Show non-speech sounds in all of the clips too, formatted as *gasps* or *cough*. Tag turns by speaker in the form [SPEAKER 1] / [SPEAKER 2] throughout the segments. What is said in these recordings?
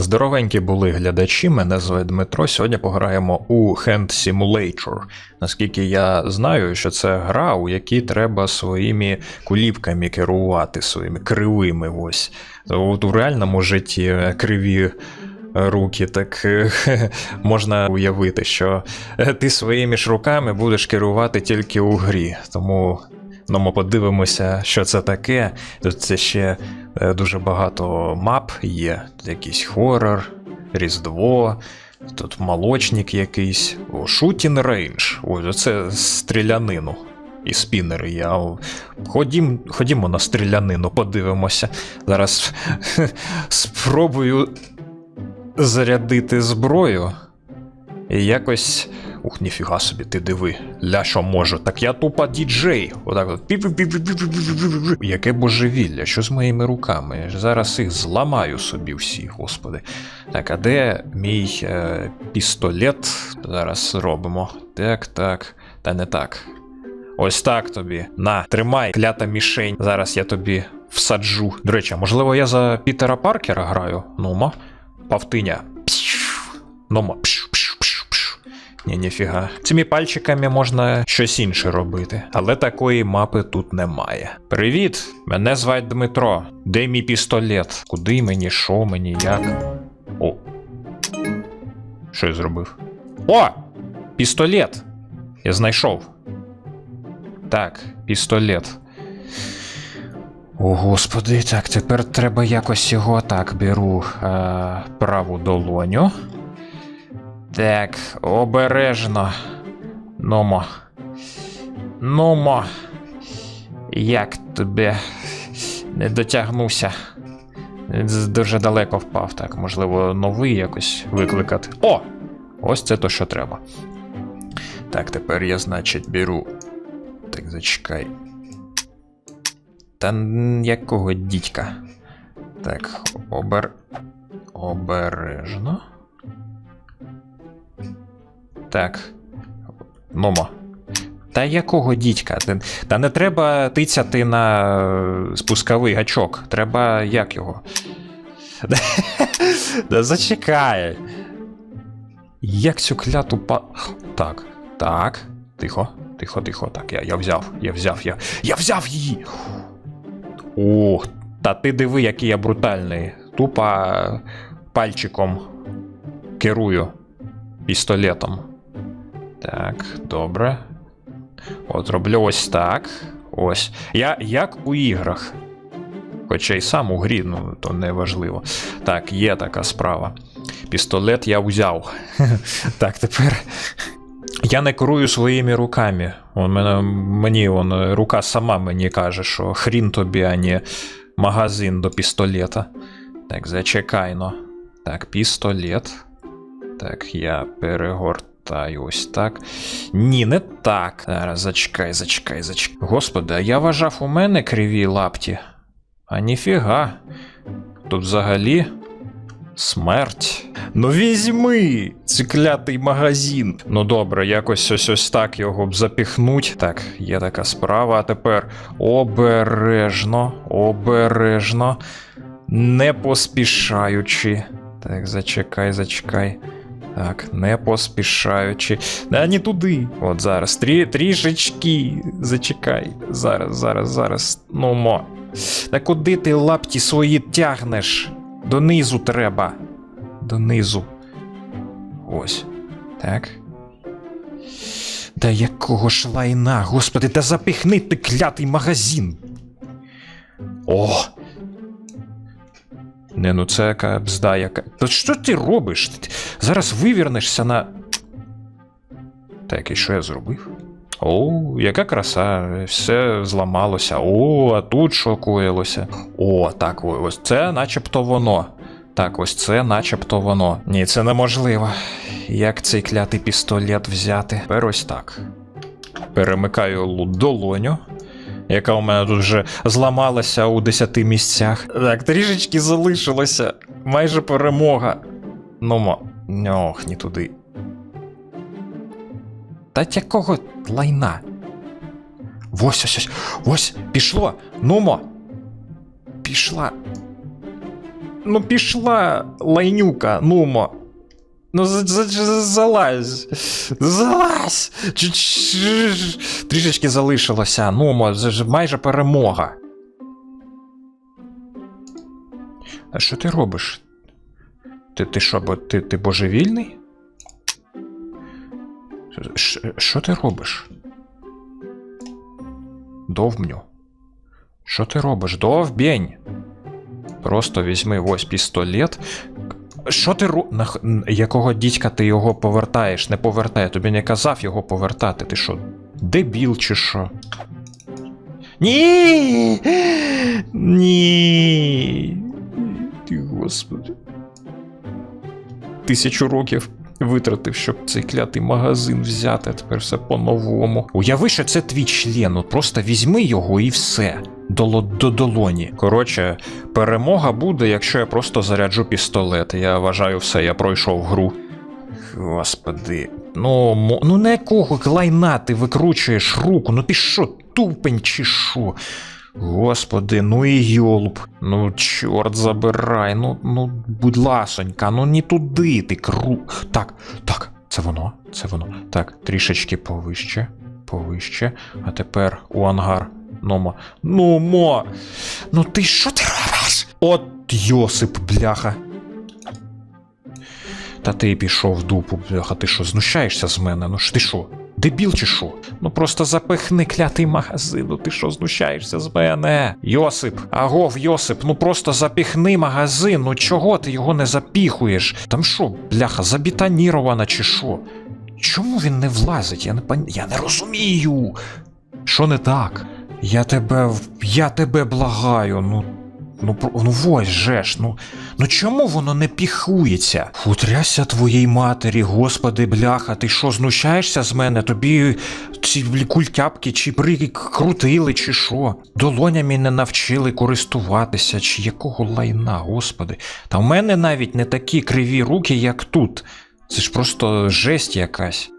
[SPEAKER 1] Здоровенькі були глядачі, мене звати Дмитро. Сьогодні пограємо у Hand Simulator. Наскільки я знаю, що це гра, у якій треба своїми кулівками керувати, своїми кривими. Ось. От у реальному житті е, криві руки, так е, *laughs* можна уявити, що е, ти своїми ж руками будеш керувати тільки у грі. Тому ну, ми подивимося, що це таке. Тут це ще е, дуже багато мап є. Якийсь хорор, Різдво, тут молочник якийсь. О, Shooting Range. Ось це стрілянину. І спінери. А, Ходім, ходімо на стрілянину, подивимося. Зараз *laughs* спробую зарядити зброю. І якось. Ух, ніфіга собі, ти диви. Ля що можу? Так я тупа діджей. Отак от. Яке божевілля, що з моїми руками? Зараз їх зламаю собі всі, господи. Так, а де мій е, пістолет? Зараз робимо. Так, так. Та не так. Ось так тобі. На, тримай, клята мішень. Зараз я тобі всаджу. До речі, можливо, я за Пітера Паркера граю? Нума. Павтиня. Нума. Ні, ніфіга. Цими пальчиками можна щось інше робити, але такої мапи тут немає. Привіт! Мене звать Дмитро. Де мій пістолет? Куди мені, що мені, як? О. Що я зробив? О! Пістолет! Я знайшов. Так, пістолет. О, господи, так, тепер треба якось його так беру е, праву долоню. Так, обережно. Нумо. Нумо. Як тобі не дотягнуся. Дуже далеко впав, так, можливо, новий якось викликати. О! Ось це то, що треба. Так, тепер я, значить, беру. Так, зачекай. Та якого дідька? Так, обер... обережно. Так. Нумо. Та якого дідька? Та, не треба тицяти на е, спусковий гачок. Треба як його? *laughs* Да зачекай. Як цю кляту па. Так, так. Тихо, тихо, тихо. Так, я, я взяв, я взяв, я. Я взяв її! Ух, та ти диви, який я брутальний. Тупо пальчиком керую пістолетом. Так, добре. От роблю ось так. Ось. Я як у іграх. Хоча й сам у грі, ну то не важливо. Так, є така справа. Пістолет я взяв. *laughs* Так, тепер. Я не керую своїми руками. Он мене, мені он, рука сама мені каже, що хрін тобі, а не магазин до пістолета. Так, зачекай но. Так, пістолет. Так, я перегортаю ось так. Ні, не так. Зараз зачекай, зачекай, зачекай. Господи, а я вважав у мене криві лапті. А ніфіга. Тут взагалі смерть. Ну візьми цей клятий магазин. Ну добре, якось ось ось так його б запіхнуть. Так, є така справа. А тепер обережно, обережно, не поспішаючи. Так, зачекай, зачекай. Так, не поспішаючи. Да, не туди. От зараз. Трі, трішечки. Зачекай. Зараз, зараз, зараз. Ну мо. Та куди ти лапті свої тягнеш? Донизу треба. Донизу. Ось. Так. Да якого ж лайна, господи, та запіхни ти клятий магазин. О! Не, ну це яка бзда яка. Та що ти робиш? Ти зараз вивірнешся на. Так, і що я зробив? О, яка краса, все зламалося. О, а тут що. О, так, ось це начебто воно. Так, ось це начебто воно. Ні, це неможливо. Як цей клятий пістолет взяти? Тепер ось так. Перемикаю долоню, яка у мене тут вже зламалася у 10 місцях. Так, трішечки залишилося. Майже перемога. Нумо. Ох, не туди. Та якого лайна? Ось ось ось. Ось, пішло. Нумо. Пішла. ну пішла лайнюка, нумо. Ну, за, за, за- залазь. Залазь. Трішечки залишилося. Ж майже перемога. А що ти робиш? Ти, ти що, бо ти, ти божевільний? Що ти робиш? Довбню. Що ти робиш? Довбень. Просто візьми ось пістолет. Що ти ру... Нах... Якого дідька ти його повертаєш? Не повертай, я тобі не казав його повертати. Ти що? Дебіл чи що? Ні! Ні. Господи. Тисячу років витратив, щоб цей клятий магазин взяти, а тепер все по-новому. Уяви, що це твій член, от просто візьми його і все. До, до долоні. Коротше, перемога буде, якщо я просто заряджу пістолет. Я вважаю все, я пройшов гру. Господи. Ну, ну на якого лайна ти викручуєш руку? Ну ти що, тупень чи що? Господи, ну і йолуп. Ну, чорт забирай, ну, ну, будь ласонька, ну не туди ти кру. Так, так, це воно, це воно. Так, трішечки повище, повище. А тепер у ангар. Нома. Ну, мо. Ну ти що ти робиш? От Йосип, бляха. Та ти пішов в дупу, бляха, ти що, знущаєшся з мене? Ну ж ти що? Дебіл чи що? Ну просто запихни клятий магазин, ну ти що знущаєшся з мене? Йосип, агов, Йосип, ну просто запіхни магазин, ну чого ти його не запіхуєш? Там що, бляха, забітонірована чи що? Чому він не влазить? Я не пон... Я не розумію. Що не так? Я тебе. Я тебе благаю, ну. Ну, ну ось же ж, ну. Ну чому воно не піхується? Утряся твоїй матері, господи, бляха, ти що, знущаєшся з мене? Тобі ці культяпки чи брики крутили, чи що? Долонями не навчили користуватися, чи якого лайна, господи. Та в мене навіть не такі криві руки, як тут. Це ж просто жесть якась.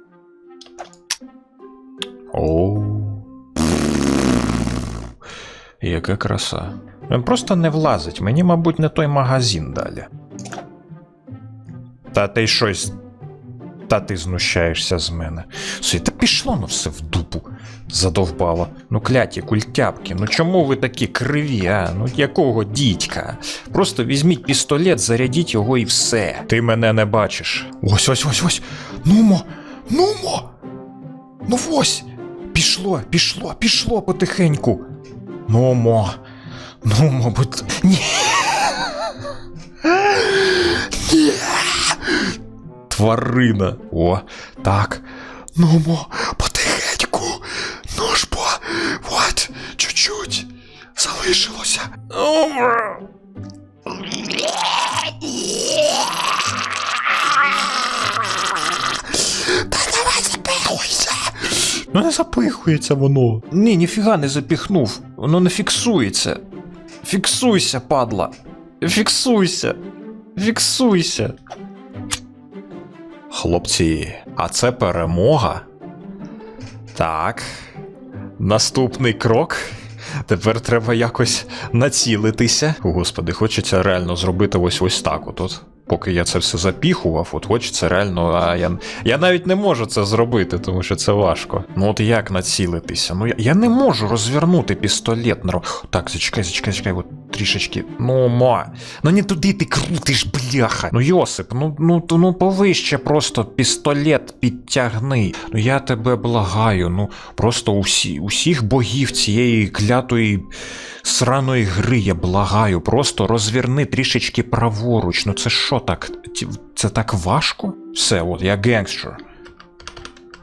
[SPEAKER 1] О. Яка краса. Просто не влазить. Мені, мабуть, не той магазин далі. Та ти щось. Та ти знущаєшся з мене. Слухай, та пішло ну все в дупу. Задовбало. Ну, кляті культяпки, ну чому ви такі криві, а? Ну якого дідька? Просто візьміть пістолет, зарядіть його і все. Ти мене не бачиш. Ось ось ось ось. Нумо! Нумо! Ну ось! Пішло, пішло, пішло потихеньку. Нумо. Ну, мабуть. Ні. Ні. Тварина. О, так. Ну, мо, потихеньку. Ну ж бо. От, чуть-чуть. Залишилося. Та давай запихуйся. Ну не запихується воно. Ні, ніфіга не запіхнув. Воно не фіксується. Фіксуйся, падла. Фіксуйся. Фіксуйся. Хлопці, а це перемога. Так. Наступний крок. Тепер треба якось націлитися. Господи, хочеться реально зробити ось ось так. От, от. Поки я це все запіхував, от хочеться реально. А я, я навіть не можу це зробити, тому що це важко. Ну от як націлитися? Ну я, я не можу розвернути пістолет. на Так, зачекай, зачекай, зачекай, от трішечки. Ну, ма. Ну не туди ти крутиш, бляха. Ну, Йосип, ну, ну, ну повище просто пістолет підтягни. Ну я тебе благаю, ну просто усі, усіх богів цієї клятої сраної гри я благаю. Просто розверни трішечки праворуч. Ну це що так? Це так важко? Все, от я генгстер.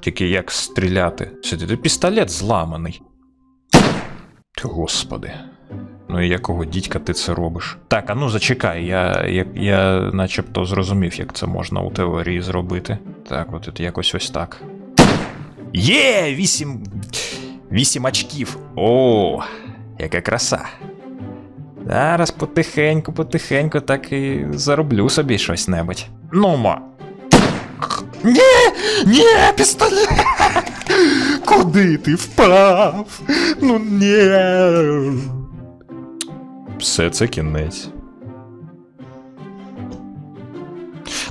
[SPEAKER 1] Тільки як стріляти? Сиди, пістолет зламаний. Господи. Ну і якого дідька ти це робиш? Так, а ну зачекай, я, я, я начебто зрозумів, як це можна у теорії зробити. Так, от, от якось ось так. Є! Вісім. Вісім очків. О, яка краса. Зараз потихеньку, потихеньку так і зароблю собі щось небудь. Ну ма. Ні! Ні, пістолет! Куди ти впав? Ну ні. Все це кінець.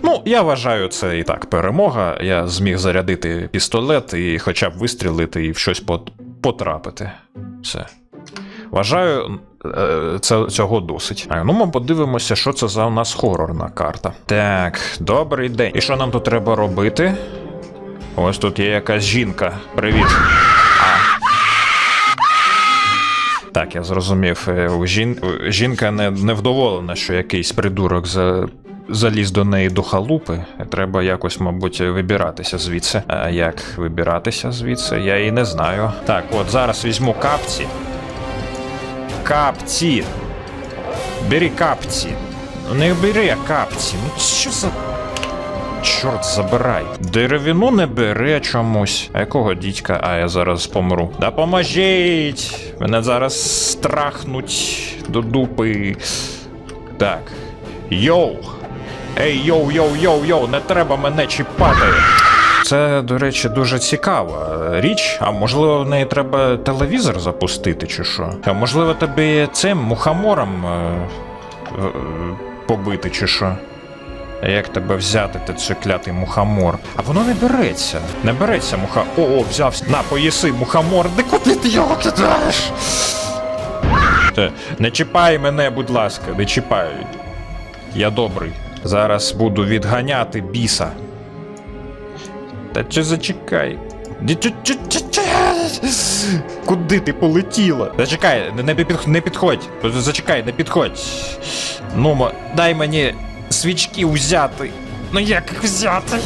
[SPEAKER 1] Ну, я вважаю, це і так перемога. Я зміг зарядити пістолет і хоча б вистрілити і в щось потрапити. Все. Вважаю, е, це, цього досить. А ну ми подивимося, що це за у нас хорорна карта. Так, добрий день. І що нам тут треба робити? Ось тут є якась жінка. Привіт. Так, я зрозумів. Е, Жін... Жінка не, не вдоволена, що якийсь придурок за... заліз до неї до халупи. Треба якось, мабуть, вибиратися звідси. А як вибиратися звідси, я і не знаю. Так, от зараз візьму капці. Капці. Бери капці. Ну, Не бери а капці. Ну що за. Чорт забирай. Деревину не бере чомусь. А якого дідька? А я зараз помру. Допоможіть! Мене зараз страхнуть до дупи. Так. Йоу! Ей, йоу, йоу, йоу, йоу, не треба мене чіпати. Це, до речі, дуже цікава річ. А можливо, в неї треба телевізор запустити, чи що? А можливо, тобі цим мухомором е, е, побити, чи що? Як тебе взяти, ти цей клятий мухомор? А воно не береться. Не береться муха. О, о, взявся. На, поїси, мухомор. Де куди ти його кидаєш? Не чіпай мене, будь ласка, не чіпай. Я добрий. Зараз буду відганяти біса. Та чи зачекай? Куди ти полетіла? Зачекай, не, не, під, не підходь. Зачекай, не підходь. Ну, дай мені свічки взяти. Ну як їх взяти?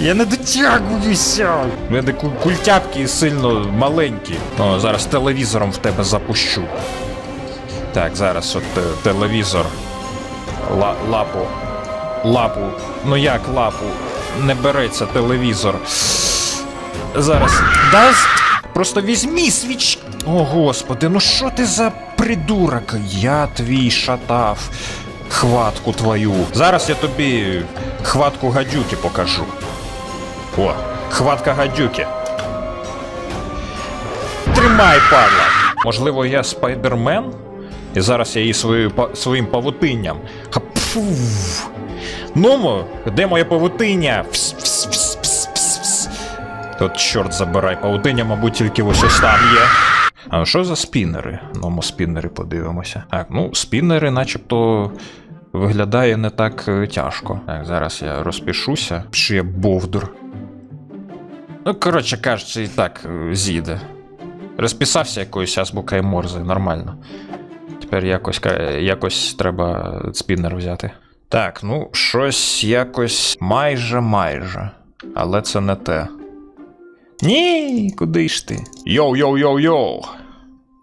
[SPEAKER 1] Я не дотягуюся. У мене ку- культяпки сильно маленькі. О, зараз телевізором в тебе запущу. Так, зараз от е, телевізор. Ла, лапу. Лапу. Ну як лапу? Не береться телевізор. Зараз. Дай. Просто візьмі свіч. О, господи, ну що ти за придурок? Я твій шатав. Хватку твою. Зараз я тобі хватку гадюки покажу. О, хватка гадюки. Тримай, падла! Можливо, я спайдермен? І зараз я її свою, своїм павутинням. Нумо, де моє павутиння? Пс, пс, пс, пс, пс, пс. От чорт забирай, павутиння, мабуть, тільки ось ось там є. А що за спіннери? Ну, ми спіннери подивимося. Так, ну, спіннери, начебто, виглядає не так е, тяжко. Так, зараз я розпишуся. Ще бовдур. Ну, коротше кажучи, і так е, з'їде. Розписався якоюсь азбукою Морзе, нормально. Тепер якось, якось треба спіннер взяти. Так, ну, щось якось майже майже. Але це не те. Ні, куди ж ти? Йоу-йоу-йоу-йоу!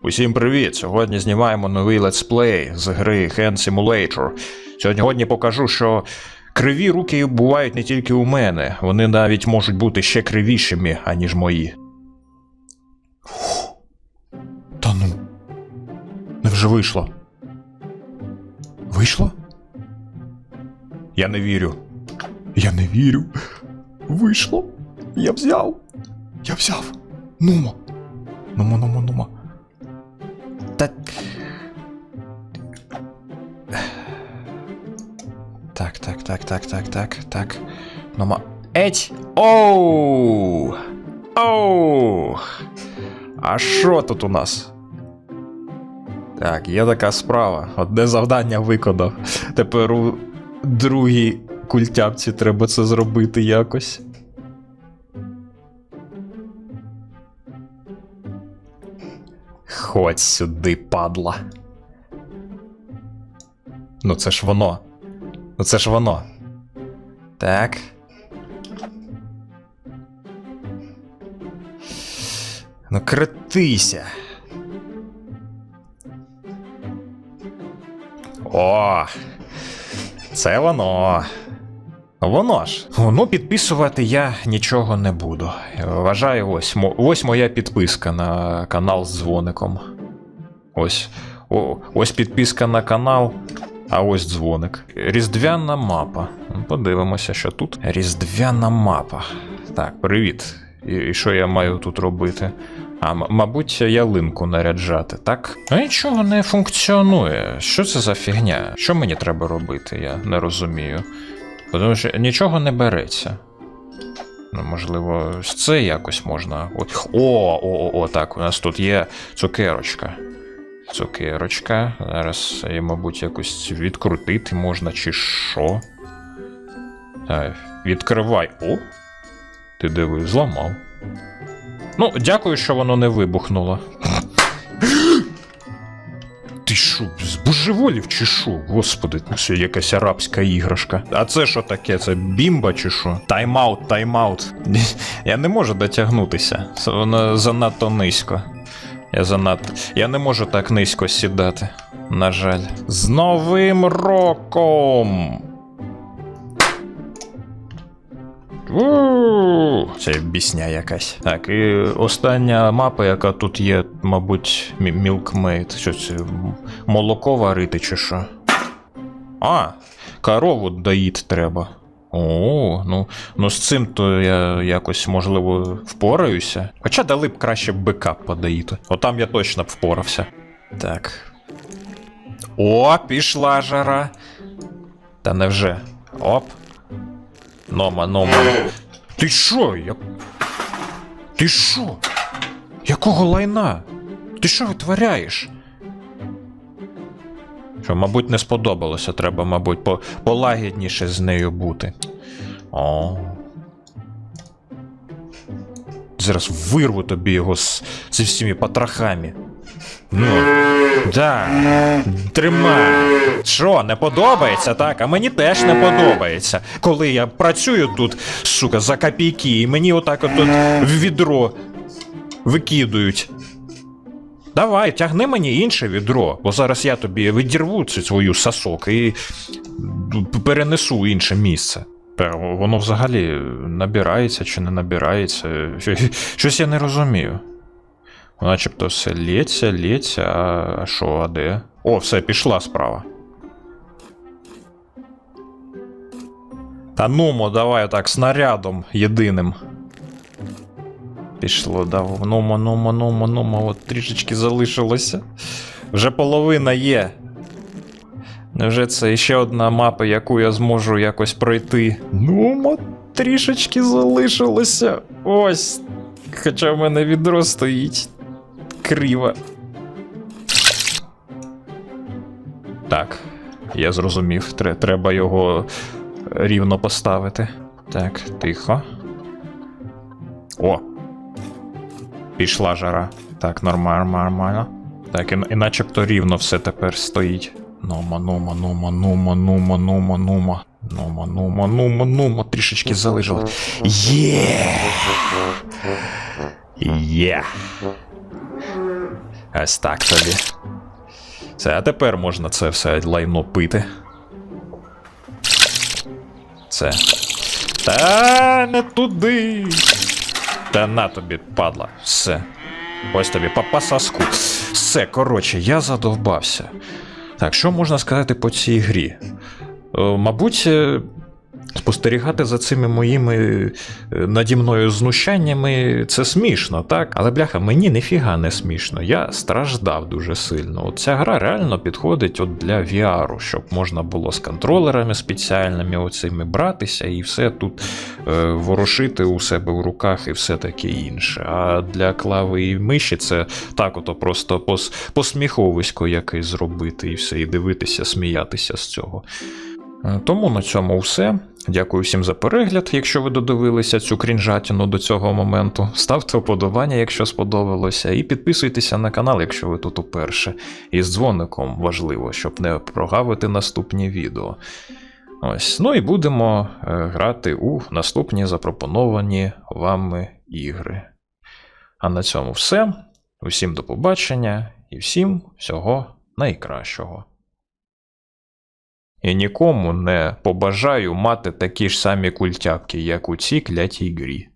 [SPEAKER 1] Усім привіт! Сьогодні знімаємо новий летсплей з гри Hand Simulator. Сьогодні покажу, що криві руки бувають не тільки у мене, вони навіть можуть бути ще кривішими, аніж мої. Та ну. Невже вийшло? Вийшло? Я не вірю. Я не вірю. Вийшло. Я взяв. Я взяв. Нумо. Нумо, нумо, нумо. Так, так, так, так, так, так. Нумо. Еть! Оу! Оу! А що тут у нас? Так, є така справа. Одне завдання виконав. Тепер у другій культяпці треба це зробити якось. Ходь сюди, падла. Ну це ж воно. Ну це ж воно. Так. Ну критися. О! Це воно. Воно ж. Ну, підписувати я нічого не буду. Вважаю, ось, ось моя підписка на канал з дзвоником. Ось. О, ось підписка на канал, а ось дзвоник. Різдвяна мапа. Ну, Подивимося, що тут. Різдвяна мапа. Так, привіт. І, і що я маю тут робити? А, мабуть, ялинку наряджати, так? А нічого не функціонує. Що це за фігня? Що мені треба робити? Я не розумію. Тому що нічого не береться. Ну, можливо, ось це якось можна. О, о, о, о, так, у нас тут є цукерочка. Цукерочка. Зараз її, мабуть, якось відкрутити можна, чи що. Так, відкривай. О! Ти диви, зламав. Ну, дякую, що воно не вибухнуло. *gasps* Ти що, збожеволів чи що? Господи, це якась арабська іграшка. А це що таке? Це бімба чи що? Тайм-аут, тайм-аут. *laughs* Я не можу дотягнутися. Це Воно занадто низько. Я занадто. Я не можу так низько сідати. На жаль. З Новим роком! Це бісня якась. Так, і остання мапа, яка тут є, мабуть, мі- Milkmaid. Що це? Молоко варити чи що? А, корову доїти треба. О, ну, ну з цим то я якось, можливо, впораюся. Хоча дали б краще бика подоїти. Отам я точно б впорався. Так. О, пішла жара. Та невже? Оп. Нома, нома. Ти що? Я... Ти що? Якого лайна? Ти що витворяєш? Що, мабуть, не сподобалося. Треба, мабуть, по... полагідніше з нею бути. О. Зараз вирву тобі його з, зі всіми потрохами. Ну, да. Тримай. Що, не подобається, так? А мені теж не подобається. Коли я працюю тут, сука, за копійки, і мені отак от відро викидують. Давай, тягни мені інше відро, бо зараз я тобі відірву цю свою сосок і перенесу інше місце. Воно взагалі набирається чи не набирається. Щось я не розумію. Начебто все лється, лється, а що, а де? О, все, пішла справа. Та нумо, давай так, снарядом єдиним. Пішло, дав. Нумо, нумо, нумо, нумо, от трішечки залишилося. Вже половина є. Невже це ще одна мапа, яку я зможу якось пройти? Нумо, трішечки залишилося. Ось. Хоча в мене відро стоїть. Криво. Так, я зрозумів. Треба його рівно поставити. Так, тихо. О! Пішла жара. Так, нормально, нормально. Так, і, і начебто рівно все тепер стоїть. Нума, нума, нума, нума, нума, нума, нума. Нума, нума, нума, нума, трішечки залишилось. Є! Є! Ось так тобі. Це, а тепер можна це все лайно пити. Це. Та не туди. Та на тобі, падла. Все. Ось тобі по соску. Все, коротше, я задовбався. Так, що можна сказати по цій грі? Е, Мабуть, е, спостерігати за цими моїми е, наді мною знущаннями це смішно, так? Але бляха, мені ніфіга не смішно. Я страждав дуже сильно. От ця гра реально підходить от для VR, щоб можна було з контролерами спеціальними оцими братися і все тут е, ворушити у себе в руках і все таке інше. А для клави і миші це так, ото просто пос, посміховисько якесь зробити і все, і дивитися, сміятися з цього. Е, Тому на цьому все. Дякую всім за перегляд, якщо ви додивилися цю крінжатіну до цього моменту. Ставте вподобання, якщо сподобалося, і підписуйтеся на канал, якщо ви тут уперше. І з дзвоником важливо, щоб не прогавити наступні відео. Ось, ну і будемо е, грати у наступні запропоновані вами ігри. А на цьому все. Усім до побачення і всім всього найкращого. І нікому не побажаю мати такі ж самі культяпки, як у цій клятій грі.